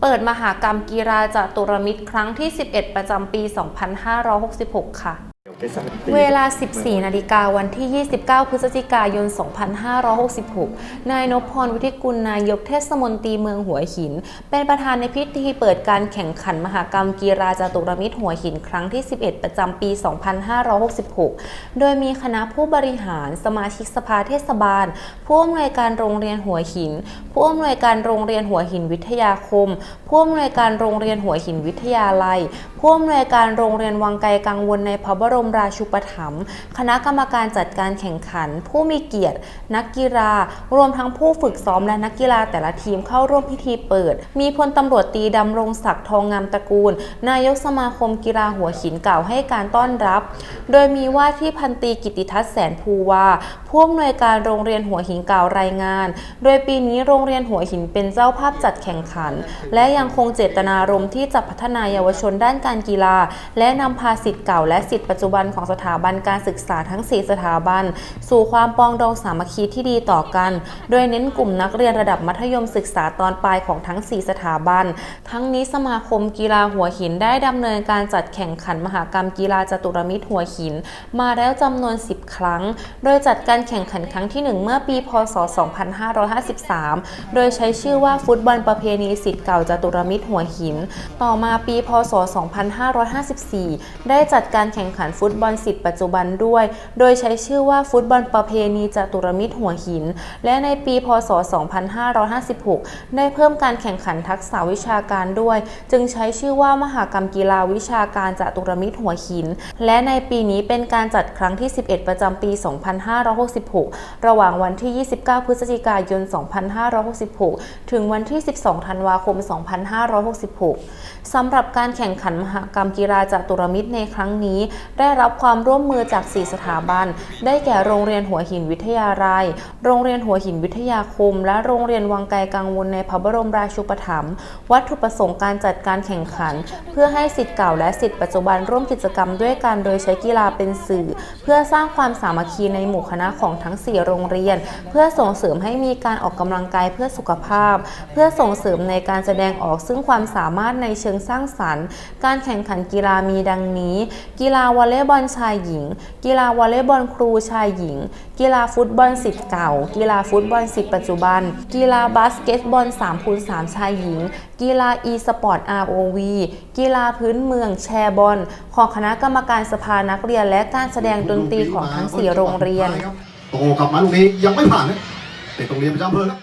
เปิดมหากรรมกีฬาจตุรมิตรครั้งที่ 11 ประจำปี 2566 ค่ะ เวลา 14 นาฬิกาวันที่ 29 พฤศจิกายน 2566 นายนพพรวิทิกุลนายกเทศมนตรีเมืองหัวหิน เป็นประธานในพิธีเปิดการแข่งขันมหากรรมกีฬาจตุรมิตรหัวหินครั้งที่ 11 ประจำปี 2566 โดยมีคณะผู้บริหาร สมาชิกสภาเทศบาล ผู้อำนวยการโรงเรียนหัวหิน ผู้อำนวยการโรงเรียนหัวหินวิทยาคม ผู้อำนวยการโรงเรียนหัวหินวิทยาลัย ผู้อำนวยการโรงเรียนวังไกลกังวลในพระบรมราชูปถัมภ์คณะกรรมการจัดการแข่งขัน ผู้มีเกียรติ นักกีฬารวมทั้งผู้ฝึกซ้อมและนักกีฬาแต่ละทีมเข้าร่วมพิธีเปิด มีพลตำรวจตีดำรงศักดิ์ทองงามตระกูล นายกสมาคมกีฬาหัวหินกล่าวให้การต้อนรับ โดยมีว่าที่พันตีกิติทัศน์แสนภูวาผู้อำนวยการโรงเรียนหัวหินกล่าวรายงาน โดยปีนี้โรงเรียนหัวหินเป็นเจ้าภาพจัดแข่งขัน และยังคงเจตนารมณ์ที่จะพัฒนาเยาวชนด้านการกีฬา และนำพาสิทธิ์เก่าและสิทธิ์ปัจจุบันของสถาบันการศึกษาทั้ง 4 สถาบัน สู่ความปองดองสามัคคีที่ดีต่อกัน โดยเน้นกลุ่มนักเรียนระดับมัธยมศึกษาตอนปลายของทั้ง 4 สถาบัน ทั้งนี้สมาคมกีฬาหัวหินได้ดำเนินการจัดแข่งขันมหากรรมกีฬาจตุรมิตรหัวหิน มาแล้วจำนวน 10 ครั้ง โดยจัดการแข่งขันครั้งที่ 1 เมื่อปี พศ 2553 โดยใช้ชื่อว่าฟุตบอลประเพณีสิทธิ์เก่าจตุรมิตรหัวหิน ต่อมาปี พศ 2554 ได้จัดการแข่งขันฟุตตบอลสิทธิ์ปัจจุบันด้วย โดยใช้ชื่อว่าฟุตบอลประเพณีจตุรมิตรหัวหิน และในปี พศ 2556 ได้เพิ่มการแข่งขันทักษะวิชาการด้วย จึงใช้ชื่อว่ามหากรรมกีฬาวิชาการจตุรมิตรหัวหิน และในปีนี้เป็นการจัดครั้งที่ 11 ประจำปี 2566 ระหว่างวันที่ 29 พฤศจิกายน 2566 ถึงวันที่ 12 ธันวาคม 2566 สำหรับการแข่งขันมหากรรมกีฬาจตุรมิตรในครั้งนี้ได้รับความร่วมมือจาก 4 สถาบัน ได้แก่โรงเรียนหัวหินวิทยาลัยโรงเรียนหัวหินวิทยาคม และโรงเรียนวังไกลกังวลในพระบรมราชูปถัมภ์วัตถุประสงค์การจัดการแข่งขัน เพื่อให้สิทธิ์เก่าและสิทธิ์ปัจจุบันร่วมกิจกรรมด้วยกันโดยใช้กีฬาเป็นสื่อ เพื่อสร้างความสามัคคีในหมู่คณะของทั้ง 4 โรงเรียน เพื่อส่งเสริมให้มีการออกกำลังกายเพื่อสุขภาพ เพื่อส่งเสริมในการแสดงออกซึ่งความสามารถในเชิงสร้างสรรค์ การแข่งขันกีฬามีดังนี้ กีฬาวอลเลย์บอลชายหญิง กีฬาวอลเลย์บอลครูชายหญิง กีฬาฟุตบอลสิทธิ์เก่า กีฬาฟุตบอลสิทธิ์ปัจจุบัน กีฬาบาสเกตบอล3คูณ3ชายหญิง กีฬา e สปอร์ต ROV กีฬาพื้นเมืองแชร์บอล ของคณะกรรมการสภานักเรียน และการแสดงดนตรีของทั้ง 4 โรงเรียนโตกลับมาลูกนี้ยังไม่ผ่านนะเตะตรงเรียนประจำเภอครับ